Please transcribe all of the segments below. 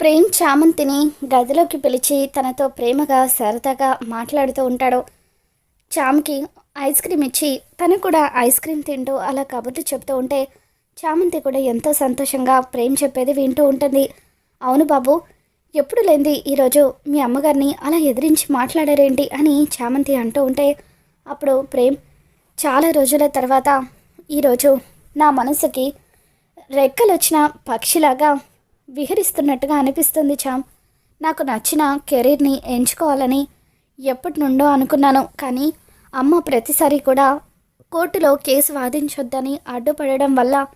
ప్రేమ్ చామంతిని గదిలోకి పిలిచి తనతో ప్రేమగా సరదాగా మాట్లాడుతూ ఉంటాడు. చామ్కి ఐస్ క్రీమ్ ఇచ్చి తను కూడా ఐస్ క్రీమ్ తింటూ అలా కబుర్లు చెప్తూ ఉంటే చామంతి కూడా ఎంతో సంతోషంగా ప్రేమ్ చెప్పేది వింటూ ఉంటుంది. అవును బాబు ఎప్పుడు లేంది ఈరోజు మీ అమ్మగారిని అలా ఎదిరించి మాట్లాడారేంటి అని చామంతి అంటూ ఉంటే అప్పుడు ప్రేమ్ చాలా రోజుల తర్వాత ఈరోజు నా మనసుకి రెక్కలు వచ్చిన పక్షిలాగా విహరిస్తున్నట్టుగా అనిపిస్తుంది చామ్ నాకు నచ్చిన కెరీర్ని ఎంచుకోవాలని ఎప్పటి నుండో అనుకున్నాను కానీ అమ్మ ప్రతిసారి కూడా కోర్టులో కేసు వాదించొద్దని అడ్డుపడడం వల్ల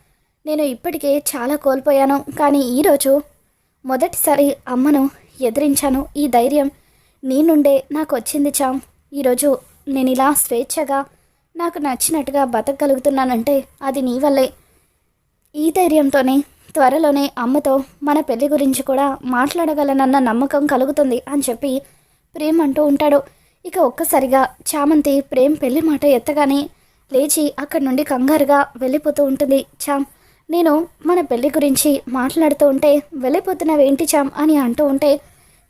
నేను ఇప్పటికే చాలా కోల్పోయాను. కానీ ఈరోజు మొదటిసారి అమ్మను ఎదిరించాను. ఈ ధైర్యం నీ నుండే నాకు వచ్చింది చామ్ ఈరోజు నేను ఇలా స్వేచ్ఛగా నాకు నచ్చినట్టుగా బతకగలుగుతున్నానంటే అది నీ వల్లే. ఈ ధైర్యంతోనే త్వరలోనే అమ్మతో మన పెళ్ళి గురించి కూడా మాట్లాడగలనన్న నమ్మకం కలుగుతుంది అని చెప్పి ప్రేమ్ అంటూ ఉంటాడు. ఇక ఒక్కసారిగా చామంతి ప్రేమ్ పెళ్ళి మాట ఎత్తగానే లేచి అక్కడి నుండి కంగారుగా వెళ్ళిపోతూ ఉంటుంది. చామ్ నేను మన పెళ్ళి గురించి మాట్లాడుతూ ఉంటే వెళ్ళిపోతున్నావేంటి చామ్ అని అంటూ ఉంటే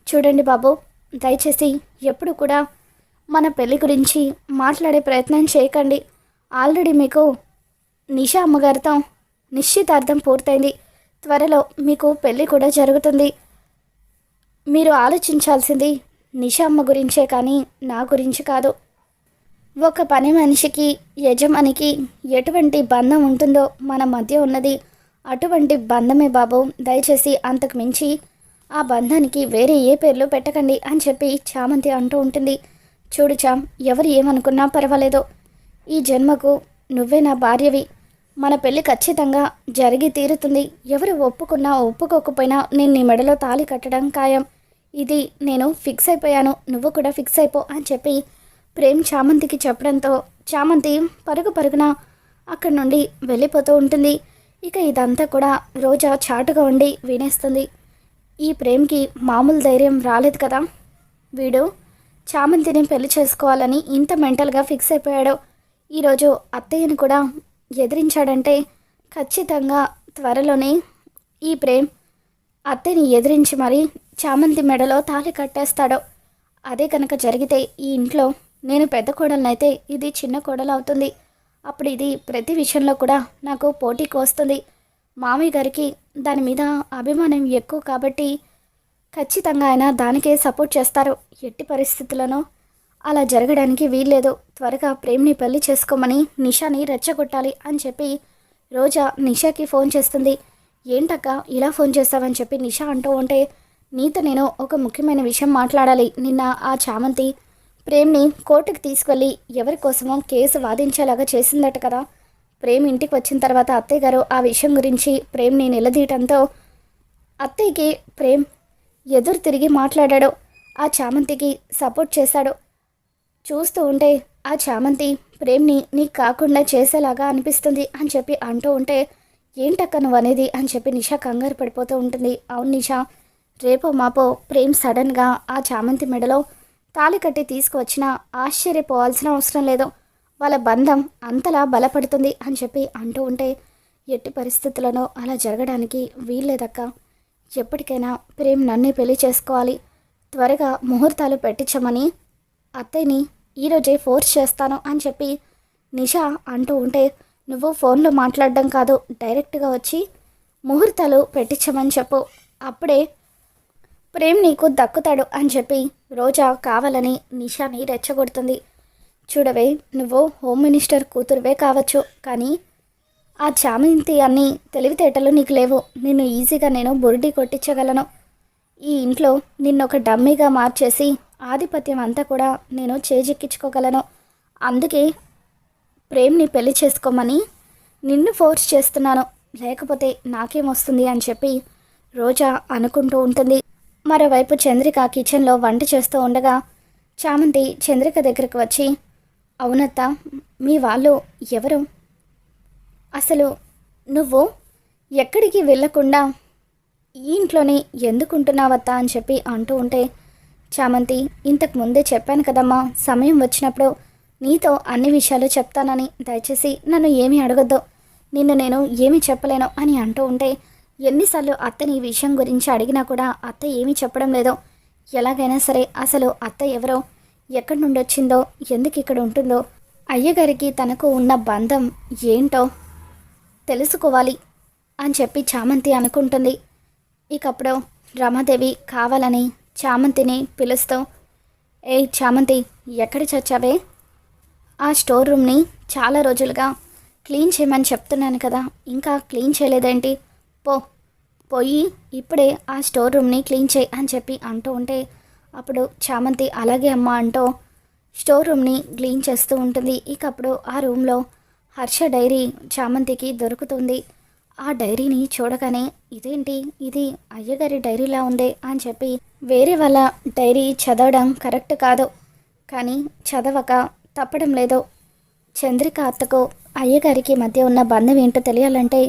చూడండి బాబు దయచేసి ఎప్పుడు కూడా మన పెళ్ళి గురించి మాట్లాడే ప్రయత్నం చేయకండి. ఆల్రెడీ మీకు నిషా అమ్మగారితో నిశ్చితార్థం పూర్తయింది. త్వరలో మీకు పెళ్ళి కూడా జరుగుతుంది. మీరు ఆలోచించాల్సింది నిషామ్మ గురించే కానీ నా గురించి కాదు. ఒక పని మనిషికి యజమానికి ఎటువంటి బంధం ఉంటుందో మన మధ్య ఉన్నది. అటువంటి బంధమే బాబు దయచేసి అంతకు మించి ఆ బంధానికి వేరే ఏ పేర్లు పెట్టకండి అని చెప్పి చామంతి అంటూ ఉంటుంది. చూడు చామ్ ఎవరు ఏమనుకున్నా పర్వాలేదు. ఈ జన్మకు నువ్వే నా భార్యవి. మన పెళ్ళి ఖచ్చితంగా జరిగి తీరుతుంది. ఎవరు ఒప్పుకున్నా ఒప్పుకోకపోయినా నేను నీ మెడలో తాళి కట్టడం ఖాయం. ఇది నేను ఫిక్స్ అయిపోయాను. నువ్వు కూడా ఫిక్స్ అయిపో అని చెప్పి ప్రేమ్ చామంతికి చెప్పడంతో చామంతి పరుగు పరుగున అక్కడి నుండి వెళ్ళిపోతూ ఉంటుంది. ఇక ఇదంతా కూడా రోజా చాటుగా ఉండి వినేస్తుంది. ఈ ప్రేమ్కి మామూలు ధైర్యం రాలేదు కదా. వీడు చామంతిని పెళ్ళి చేసుకోవాలని ఇంత మెంటల్గా ఫిక్స్ అయిపోయాడు. ఈరోజు అత్తయ్యను కూడా ఎదిరించాడంటే ఖచ్చితంగా త్వరలోనే ఈ ప్రేమ్ అత్తని ఎదిరించి మరీ చామంతి మెడలో తాళి కట్టేస్తాడో. అదే కనుక జరిగితే ఈ ఇంట్లో నేను పెద్ద కోడలనైతే ఇది చిన్న కోడలు అవుతుంది. అప్పుడు ఇది ప్రతి విషయంలో కూడా నాకు పోటీకి వస్తుంది మామయ్య గారికి దాని మీద అభిమానం ఎక్కువ కాబట్టి ఖచ్చితంగా ఆయన దానికే సపోర్ట్ చేస్తారు. ఎట్టి పరిస్థితులను అలా జరగడానికి వీల్లేదు. త్వరగా ప్రేమ్ని పెళ్ళి చేసుకోమని నిషాని రెచ్చగొట్టాలి అని చెప్పి రోజా నిషాకి ఫోన్ చేస్తుంది. ఏంటక్క ఇలా ఫోన్ చేస్తావని చెప్పి నిషా అంటూ ఉంటే నీతో నేను ఒక ముఖ్యమైన విషయం మాట్లాడాలి. నిన్న ఆ చామంతి ప్రేమ్ని కోర్టుకు తీసుకెళ్ళి ఎవరి కోసమో కేసు వాదించేలాగా చేసిందట కదా. ప్రేమ్ ఇంటికి వచ్చిన తర్వాత అత్తయ్య గారు ఆ విషయం గురించి ప్రేమ్ని నిలదీయటంతో అత్తయ్యకి ప్రేమ్ ఎదురు తిరిగి మాట్లాడాడు. ఆ చామంతికి సపోర్ట్ చేశాడు. చూస్తూ ఉంటే ఆ చామంతి ప్రేమ్ని నీకు కాకుండా చేసేలాగా అనిపిస్తుంది అని చెప్పి అంటూ ఉంటే ఏంటక్క నువ్వు అనేది అని చెప్పి నిషా కంగారు పడిపోతూ ఉంటుంది. అవును నిషా రేపో మాపో ప్రేమ్ సడన్గా ఆ చామంతి మెడలో తాళి కట్టి తీసుకువచ్చినా ఆశ్చర్యపోవాల్సిన అవసరం లేదు. వాళ్ళ బంధం అంతలా బలపడుతుంది అని చెప్పి అంటూ ఉంటే ఎట్టి పరిస్థితులను అలా జరగడానికి వీల్లేదక్క. ఎప్పటికైనా ప్రేమ్ నన్నే పెళ్ళి చేసుకోవాలి. త్వరగా ముహూర్తాలు పెట్టించమని అత్తయ్యని ఈరోజే ఫోర్స్ చేస్తాను అని చెప్పి నిషా అంటూ ఉంటే నువ్వు ఫోన్లో మాట్లాడడం కాదు డైరెక్ట్గా వచ్చి ముహూర్తాలు పెట్టించమని చెప్పు. అప్పుడే ప్రేమ్ నీకు దక్కుతాడు అని చెప్పి రోజా కావాలని నిషాని రెచ్చగొడుతుంది. చూడవే నువ్వు హోమ్ మినిస్టర్ కూతురువే కావచ్చు కానీ ఆ చామంతి అన్ని తెలివితేటలు నీకు లేవు. నిన్ను ఈజీగా నేను బురిడి కొట్టించగలను. ఈ ఇంట్లో నిన్నొక డమ్మీగా మార్చేసి ఆధిపత్యం అంతా కూడా నేను చేజెక్కించుకోగలను. అందుకే ప్రేమ్ని పెళ్ళి చేసుకోమని నిన్ను ఫోర్స్ చేస్తున్నాను. లేకపోతే నాకేమొస్తుంది అని చెప్పి రోజా అనుకుంటూ ఉంటుంది. మరోవైపు చంద్రిక కిచెన్లో వంట చేస్తూ ఉండగా చామంతి చంద్రిక దగ్గరకు వచ్చి అవునత్త మీ వాళ్ళు ఎవరు? అసలు నువ్వు ఎక్కడికి వెళ్ళకుండా ఈ ఇంట్లోనే ఎందుకుంటున్నావత్తా? అని చెప్పి అంటూ ఉంటే చామంతి ఇంతకు ముందే చెప్పాను కదమ్మా సమయం వచ్చినప్పుడు నీతో అన్ని విషయాలు చెప్తానని దయచేసి నన్ను ఏమీ అడగొద్దు. నిన్ను నేను ఏమీ చెప్పలేను అని అంటూ ఉంటే ఎన్నిసార్లు అత్తని ఈ విషయం గురించి అడిగినా కూడా అత్త ఏమీ చెప్పడం లేదు. ఎలాగైనా సరే అసలు అత్త ఎవరో ఎక్కడి నుండి వచ్చిందో ఎందుకు ఇక్కడ ఉంటుందో అయ్యగారికి తనకు ఉన్న బంధం ఏంటో తెలుసుకోవాలి అని చెప్పి చామంతి అనుకుంటుంది. ఇకప్పుడు రమాదేవి కావాలని చామంతిని పిలుస్తూ. ఏ చామంతి ఎక్కడ చచ్చావే? ఆ స్టోర్ రూమ్ని చాలా రోజులుగా క్లీన్ చేయమని చెప్తున్నాను కదా ఇంకా క్లీన్ చేయలేదేంటి? పో పోయి ఇప్పుడే ఆ స్టోర్ రూమ్ని క్లీన్ చేయి అని చెప్పి అంటూ ఉంటే అప్పుడు చామంతి అలాగే అమ్మ అంటూ స్టోర్ రూమ్ని క్లీన్ చేస్తూ ఉంటుంది. ఇక అప్పుడు ఆ రూమ్లో హర్ష డైరీ చామంతికి దొరుకుతుంది. ఆ డైరీని చూడగానే ఇదేంటి? ఇది అయ్యగారి డైరీలా ఉంది అని చెప్పి వేరే వాళ్ళ డైరీ చదవడం కరెక్ట్ కాదు. కానీ చదవక తప్పడం లేదు. చంద్రిక అత్తకు అయ్యగారికి మధ్య ఉన్న బంధం ఏంటో తెలియాలంటే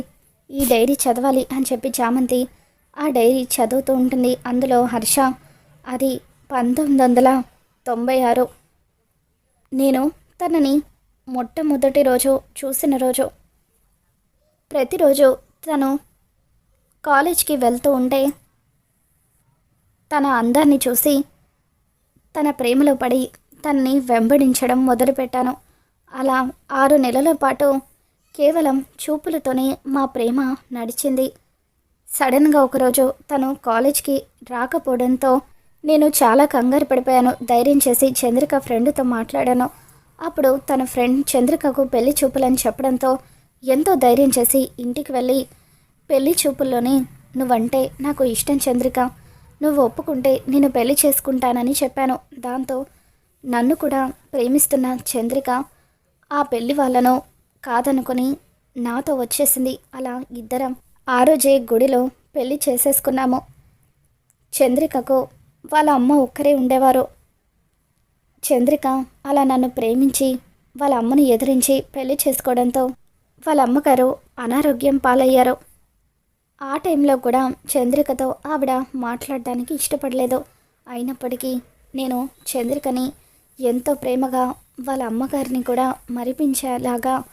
ఈ డైరీ చదవాలి అని చెప్పి చామంతి ఆ డైరీ చదువుతూ ఉంటుంది. అందులో హర్ష అది పంతొమ్మిది వందల తొంభై ఆరు. నేను తనని మొట్టమొదటి రోజు చూసిన రోజు ప్రతిరోజు తను కాలేజ్కి వెళ్తూ ఉంటే తన అందాన్ని చూసి తన ప్రేమలో పడి తనని వెంబడించడం మొదలుపెట్టాను. అలా ఆరు నెలల పాటు కేవలం చూపులతోనే మా ప్రేమ నడిచింది. సడన్గా ఒకరోజు తను కాలేజ్కి రాకపోవడంతో నేను చాలా కంగారు పడిపోయాను. ధైర్యం చేసి చంద్రిక ఫ్రెండ్తో మాట్లాడాను. అప్పుడు తన ఫ్రెండ్ చంద్రికకు పెళ్ళి చూపులని చెప్పడంతో ఎంతో ధైర్యం చేసి ఇంటికి వెళ్ళి పెళ్ళి చూపుల్లోనే నువ్వంటే నాకు ఇష్టం చంద్రిక. నువ్వు ఒప్పుకుంటే నేను పెళ్ళి చేసుకుంటానని చెప్పాను. దాంతో నన్ను కూడా ప్రేమిస్తున్న చంద్రిక ఆ పెళ్ళి వాళ్ళను కాదనుకొని నాతో వచ్చేసింది. అలా ఇద్దరం ఆ రోజే గుడిలో పెళ్ళి చేసేసుకున్నాము. చంద్రికకు వాళ్ళ అమ్మ ఒక్కరే ఉండేవారు. చంద్రిక అలా నన్ను ప్రేమించి వాళ్ళ అమ్మను ఎదిరించి పెళ్ళి చేసుకోవడంతో వాళ్ళ అమ్మగారు అనారోగ్యం పాలయ్యారు. ఆ టైంలో కూడా చంద్రికతో ఆవిడ మాట్లాడడానికి ఇష్టపడలేదు. అయినప్పటికీ నేను చంద్రికని ఎంతో ప్రేమగా వాళ్ళ అమ్మగారిని కూడా మరిపించేలాగా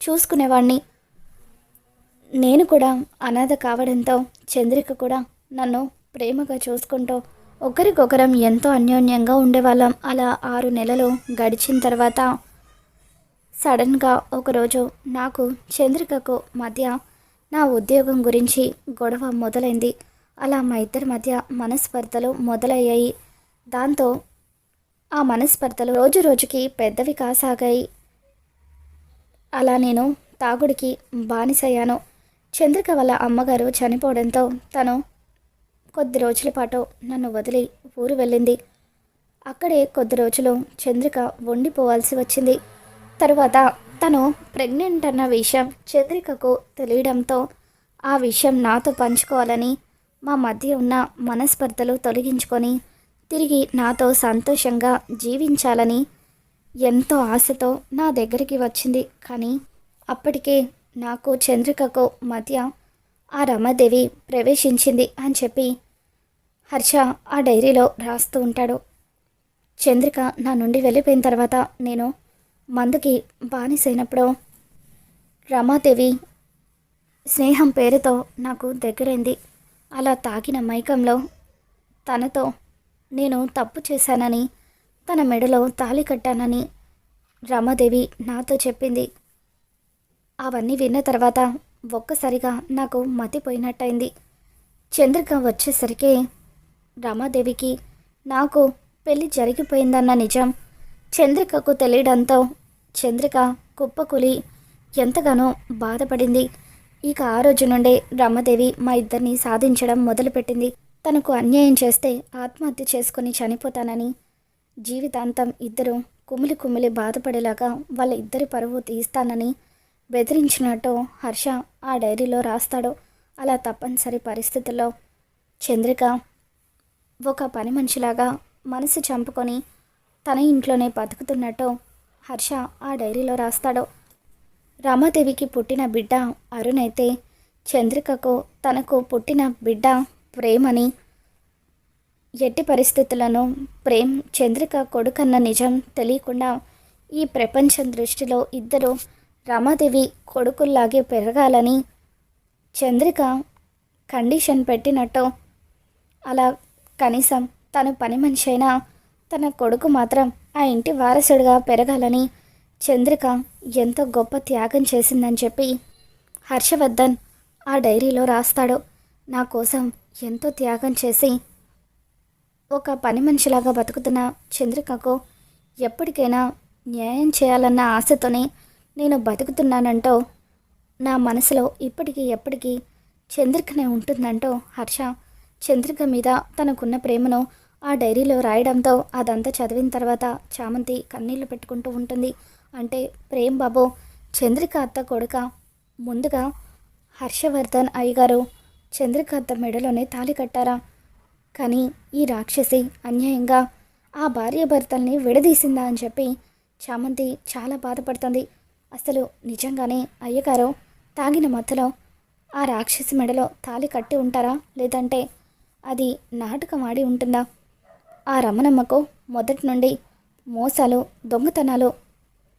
చూసుకునేవాడిని నేను కూడా అనాథ కావడంతో చంద్రిక కూడా నన్ను ప్రేమగా చూసుకుంటూ ఒకరికొకరం ఎంతో అన్యోన్యంగా ఉండేవాళ్ళం. అలా ఆరు నెలలు గడిచిన తర్వాత సడన్గా ఒకరోజు నాకు చంద్రికకు మధ్య నా ఉద్యోగం గురించి గొడవ మొదలైంది. అలా మా ఇద్దరి మధ్య మనస్పర్ధలు మొదలయ్యాయి. దాంతో ఆ మనస్పర్ధలు రోజు రోజుకి పెద్దవి కాసాగాయి. అలా నేను తాగుడికి బానిసయ్యాను. చంద్రిక వాళ్ళ అమ్మగారు చనిపోవడంతో తను కొద్ది రోజుల పాటు నన్ను వదిలి ఊరు వెళ్ళింది. అక్కడే కొద్ది రోజులు చంద్రిక వండిపోవాల్సి వచ్చింది. తరువాత తను ప్రెగ్నెంట్ అన్న విషయం చంద్రికకు తెలియడంతో ఆ విషయం నాతో పంచుకోవాలని మా మధ్య ఉన్న మనస్పర్ధలు తొలగించుకొని తిరిగి నాతో సంతోషంగా జీవించాలని ఎంతో ఆశతో నా దగ్గరికి వచ్చింది. కానీ అప్పటికే నాకు చంద్రికకు మధ్య ఆ రమాదేవి ప్రవేశించింది అని చెప్పి హర్ష ఆ డైరీలో రాస్తూ ఉంటాడు. చంద్రిక నా నుండి వెళ్ళిపోయిన తర్వాత నేను మందుకి బానిసైనప్పుడు రమాదేవి స్నేహం పేరుతో నాకు దగ్గరైంది. అలా తాగిన మైకంలో తనతో నేను తప్పు చేశానని తన మెడలో తాళి కట్టానని రమాదేవి నాతో చెప్పింది. అవన్నీ విన్న తర్వాత ఒక్కసారిగా నాకు మతిపోయినట్టయింది. చంద్రిక వచ్చేసరికి రమాదేవికి నాకు పెళ్ళి జరిగిపోయిందన్న నిజం చంద్రికకు తెలియడంతో చంద్రిక కుప్పకులి ఎంతగానో బాధపడింది. ఇక ఆ రోజు నుండే రమాదేవి మా ఇద్దరిని సాధించడం మొదలుపెట్టింది. తనకు అన్యాయం చేస్తే ఆత్మహత్య చేసుకుని చనిపోతానని. జీవితాంతం ఇద్దరు కుమిలి కుమిలి బాధపడేలాగా వాళ్ళ ఇద్దరి పరువు తీస్తానని బెదిరించినట్టు హర్ష ఆ డైరీలో రాస్తాడు. అలా తప్పనిసరి పరిస్థితుల్లో చంద్రిక ఒక పని మనిషిలాగా మనసు చంపుకొని తన ఇంట్లోనే బతుకుతున్నట్టు హర్ష ఆ డైరీలో రాస్తాడో. రామాదేవికి పుట్టిన బిడ్డ అరుణ్ అయితే చంద్రికకు తనకు పుట్టిన బిడ్డ ప్రేమని ఎట్టి పరిస్థితులను ప్రేమ్ చంద్రిక కొడుకన్న నిజం తెలియకుండా ఈ ప్రపంచం దృష్టిలో ఇద్దరు రామాదేవి కొడుకుల్లాగే పెరగాలని చంద్రిక కండిషన్ పెట్టినట్టు అలా కనీసం తను పని మనిషి అయినా తన కొడుకు మాత్రం ఆ ఇంటి వారసుడిగా పెరగాలని చంద్రిక ఎంతో గొప్ప త్యాగం చేసిందని చెప్పి హర్షవర్ధన్ ఆ డైరీలో రాస్తాడు. నా కోసం ఎంతో త్యాగం చేసి ఒక పని మనిషిలాగా బతుకుతున్న చంద్రికకు ఎప్పటికైనా న్యాయం చేయాలన్న ఆశతోనే నేను బతుకుతున్నానంటూ నా మనసులో ఇప్పటికీ ఎప్పటికీ చంద్రికనే ఉంటుందంటూ హర్ష చంద్రిక మీద తనకున్న ప్రేమను ఆ డైరీలో రాయడంతో అదంతా చదివిన తర్వాత చామంతి కన్నీళ్ళు పెట్టుకుంటూ ఉంటుంది. అంటే ప్రేమ్ బాబు చంద్రిక అత్త కొడుక ముందుగా హర్షవర్ధన్ అయ్యగారు చంద్రిక అత్త మెడలోనే తాళి కట్టారా? కానీ ఈ రాక్షసి అన్యాయంగా ఆ భార్య భర్తల్ని విడదీసిందా అని చెప్పి చామంతి చాలా బాధపడుతుంది. అసలు నిజంగానే అయ్యగారు తాగిన మత్తులో ఆ రాక్షసి మెడలో తాళి కట్టి ఉంటారా? లేదంటే అది నాటకం ఆడి ఉంటుందా? ఆ రమణమ్మకు మొదటి నుండి మోసాలు దొంగతనాలు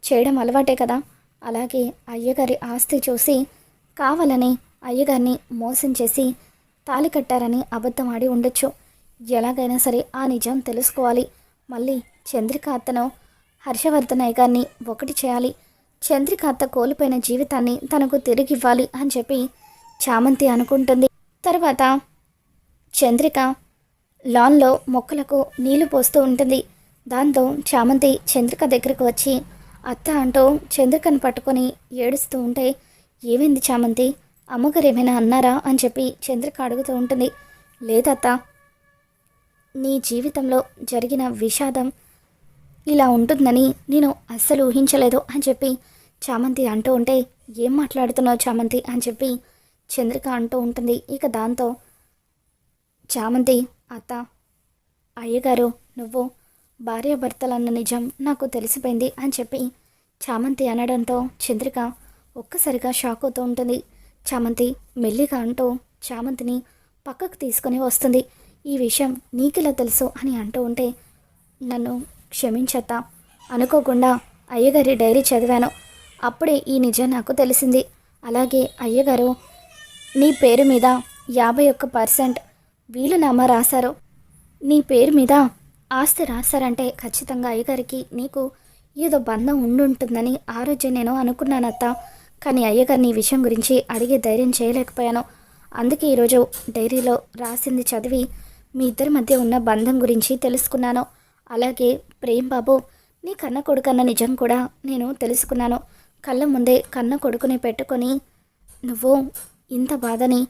చేయడం అలవాటే కదా. అలాగే అయ్యగారి ఆస్తి చూసి కావాలని అయ్యగారిని మోసం చేసి తాలి కట్టారని అబద్ధం ఆడి ఉండొచ్చు. ఎలాగైనా సరే ఆ నిజం తెలుసుకోవాలి. మళ్ళీ చంద్రిక అత్తను హర్షవర్ధన్ అయ్యగారిని ఒకటి చేయాలి. చంద్రిక అత్త కోల్పోయిన జీవితాన్ని తనకు తిరిగి ఇవ్వాలి అని చెప్పి చామంతి అనుకుంటుంది. తర్వాత చంద్రిక లాన్లో మొక్కలకు నీళ్ళు పోస్తూ ఉంటుంది. దాంతో చామంతి చంద్రిక దగ్గరకు వచ్చి అత్త అంటూ చంద్రికను పట్టుకొని ఏడుస్తూ ఉంటే ఏమైంది చామంతి? అమ్మగారు ఏమైనా అన్నారా? అని చెప్పి చంద్రిక అడుగుతూ ఉంటుంది. లేదత్త నీ జీవితంలో జరిగిన విషాదం ఇలా ఉంటుందని నేను అస్సలు ఊహించలేదు అని చెప్పి చామంతి అంటూ ఉంటే ఏం మాట్లాడుతున్నావు చామంతి? అని చెప్పి చంద్రిక అంటూ ఉంటుంది. ఇక దాంతో చామంతి అత్త అయ్యగారు నువ్వు భార్యాభర్తలన్న నిజం నాకు తెలిసిపోయింది అని చెప్పి చామంతి అనడంతో చంద్రిక ఒక్కసారిగా షాక్ అవుతూ ఉంటుంది. చామంతి మెల్లిగా అంటూ చామంతిని పక్కకు తీసుకొని వస్తుంది. ఈ విషయం నీకెలా తెలుసు అని అంటూ ఉంటే నన్ను క్షమించత్తా. అనుకోకుండా అయ్యగారి డైరీ చదివాను. అప్పుడే ఈ నిజం నాకు తెలిసింది. అలాగే అయ్యగారు నీ పేరు మీద యాభై ఒక్క పర్సెంట్ వీలునామా రాశారు? నీ పేరు మీద ఆస్తి రాశారంటే ఖచ్చితంగా అయ్యగారికి నీకు ఏదో బంధం ఉండుంటుందని ఆ రోజే నేను అనుకున్నానత్త. కానీ అయ్యగారు నీ విషయం గురించి అడిగే ధైర్యం చేయలేకపోయాను. అందుకే ఈరోజు డైరీలో రాసింది చదివి మీ ఇద్దరి మధ్య ఉన్న బంధం గురించి తెలుసుకున్నాను. అలాగే ప్రేమ్ బాబు నీ కన్న కొడుకన్న నిజం కూడా నేను తెలుసుకున్నాను. కళ్ళ ముందే కన్న కొడుకుని పెట్టుకొని నువ్వు ఇంత బాధని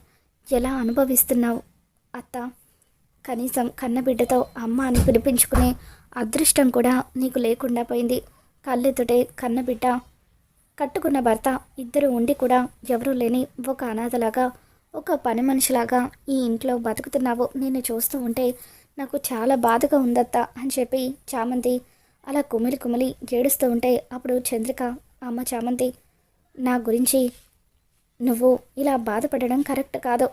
ఎలా అనుభవిస్తున్నావు? అత్త కనీసం కన్నబిడ్డతో అమ్మ అని పిలిపించుకునే అదృష్టం కూడా నీకు లేకుండా పోయింది. కళ్ళెతుటే కన్నబిడ్డ కట్టుకున్న భర్త ఇద్దరు ఉండి కూడా ఎవరూ లేని ఒక అనాథలాగా ఒక పని మనిషిలాగా ఈ ఇంట్లో బతుకుతున్నావు. నేను చూస్తూ ఉంటే నాకు చాలా బాధగా ఉందత్త అని చెప్పి చామంతి అలా కుమిలి కుమిలి ఏడుస్తూ ఉంటే అప్పుడు చంద్రిక అమ్మ చామంతి నా గురించి నువ్వు ఇలా బాధపడడం కరెక్ట్ కాదు.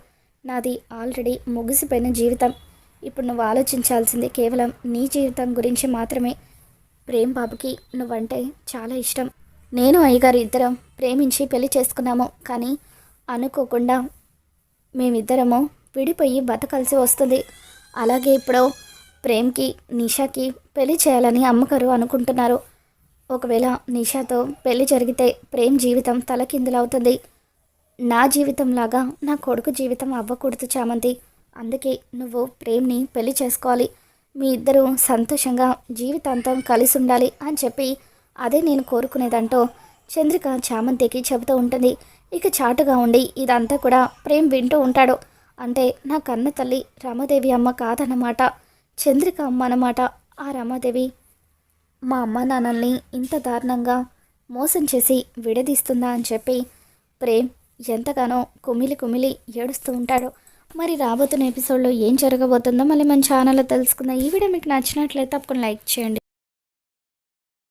నాది ఆల్రెడీ ముగిసిపోయిన జీవితం. ఇప్పుడు నువ్వు ఆలోచించాల్సింది కేవలం నీ జీవితం గురించి మాత్రమే. ప్రేమ్ బాబుకి నువ్వంటే చాలా ఇష్టం. నేను అయ్యగారు ఇద్దరం ప్రేమించి పెళ్ళి చేసుకున్నాము. కానీ అనుకోకుండా మేమిద్దరము విడిపోయి బతకాల్సి వస్తుంది. అలాగే ఇప్పుడు ప్రేమ్కి నిషాకి పెళ్ళి చేయాలని అమ్మగారు అనుకుంటున్నారు. ఒకవేళ నిషాతో పెళ్ళి జరిగితే ప్రేమ్ జీవితం తలకిందులవుతుంది. నా జీవితం లాగా నా కొడుకు జీవితం అవ్వకూడదు చామంతి. అందుకే నువ్వు ప్రేమ్ని పెళ్ళి చేసుకోవాలి. మీ ఇద్దరూ సంతోషంగా జీవితాంతం కలిసి ఉండాలి అని చెప్పి అదే నేను కోరుకునేదంటూ చంద్రిక చామంతికి చెబుతూ ఉంటుంది. ఇక చాటుగా ఉండి ఇదంతా కూడా ప్రేమ్ వింటూ ఉంటాడు. అంటే నా కన్న తల్లి రమాదేవి అమ్మ కాదన్నమాట. చంద్రిక అమ్మ అన్నమాట. ఆ రమాదేవి మా అమ్మ నాన్నల్ని ఇంత దారుణంగా మోసం చేసి విడదీస్తుందా అని చెప్పి ప్రేమ్ ఎంతగానో కుమిలి కుమిలి ఏడుస్తూ ఉంటాడు. మరి రాబోతున్న ఎపిసోడ్లో ఏం జరగబోతుందో మళ్ళీ మన ఛానల్లో తెలుసుకుందాం. ఈ వీడియో మీకు నచ్చినట్లయితే తప్పకుండా లైక్ చేయండి.